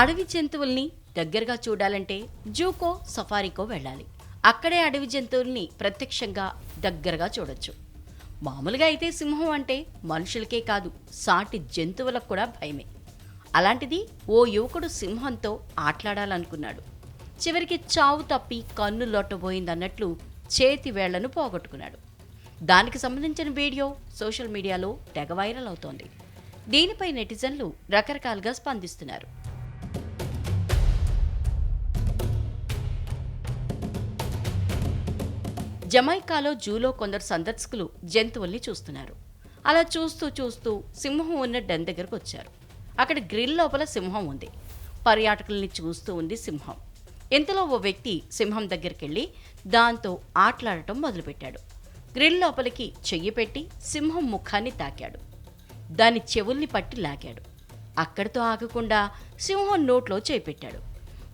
అడవి జంతువుల్ని దగ్గరగా చూడాలంటే జూకో సఫారీకో వెళ్ళాలి. అక్కడే అడవి జంతువుల్ని ప్రత్యక్షంగా దగ్గరగా చూడొచ్చు. మామూలుగా అయితే సింహం అంటే మనుషులకే కాదు సాటి జంతువులకు కూడా భయమే. అలాంటిది ఓ యువకుడు సింహంతో ఆటలాడాలనుకున్నాడు. చివరికి చావు తప్పి కన్ను లొట్టబోయిందన్నట్లు చేతి వేళ్ళను పోగొట్టుకున్నాడు. దానికి సంబంధించిన వీడియో సోషల్ మీడియాలో తెగ వైరల్ అవుతోంది. దీనిపై నెటిజన్లు రకరకాలుగా స్పందిస్తున్నారు. జమైకాలో జూలో కొందరు సందర్శకులు జంతువుల్ని చూస్తున్నారు. అలా చూస్తూ చూస్తూ సింహం ఉన్న డెన్ దగ్గరకు వచ్చారు. అక్కడ గ్రిల్ లోపల సింహం ఉంది. పర్యాటకుల్ని చూస్తూ ఉంది సింహం. ఇంతలో ఓ వ్యక్తి సింహం దగ్గరికి వెళ్ళి దాంతో ఆటలాడటం మొదలుపెట్టాడు. గ్రిల్ లోపలికి చెయ్యి పెట్టి సింహం ముఖాన్ని తాకాడు. దాని చెవుల్ని పట్టి లాగాడు. అక్కడితో ఆగకుండా సింహం నోట్లో చేపెట్టాడు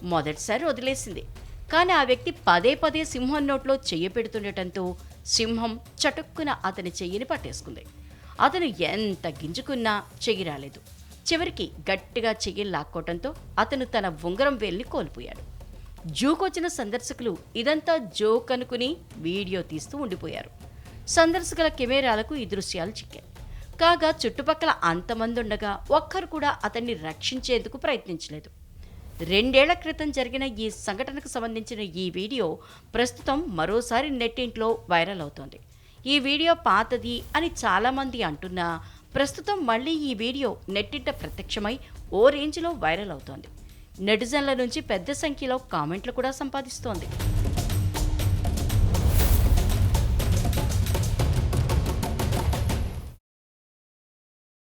మొదటిసారి వదిలేసింది. కానీ ఆ వ్యక్తి పదే పదే సింహం నోట్లో చెయ్యి పెడుతుండటంతో సింహం చటుక్కున అతని చెయ్యిని పట్టేసుకుంది. అతను ఎంత గింజుకున్నా చెయ్యి రాలేదు. చివరికి గట్టిగా చెయ్యి లాక్కోవటంతో అతను తన ఉంగరం వేల్ని కోల్పోయాడు. జూకొచ్చిన సందర్శకులు ఇదంతా జోక్ అనుకుని వీడియో తీస్తూ ఉండిపోయారు. సందర్శకుల కెమెరాలకు ఈ దృశ్యాలు చిక్కాయి. కాగా చుట్టుపక్కల అంతమంది ఉండగా ఒక్కరు కూడా అతన్ని రక్షించేందుకు ప్రయత్నించలేదు. రెండేళ్ళ క్రితం జరిగిన ఈ సంఘటనకు సంబంధించిన ఈ వీడియో ప్రస్తుతం మరోసారి నెట్టింట్లో వైరల్ అవుతోంది. ఈ వీడియో పాతది అని చాలామంది అంటున్నా ప్రస్తుతం మళ్ళీ ఈ వీడియో నెట్టింట ప్రత్యక్షమై ఓ రేంజ్లో వైరల్ అవుతోంది. నెటిజన్ల నుంచి పెద్ద సంఖ్యలో కామెంట్లు కూడా సంపాదిస్తోంది.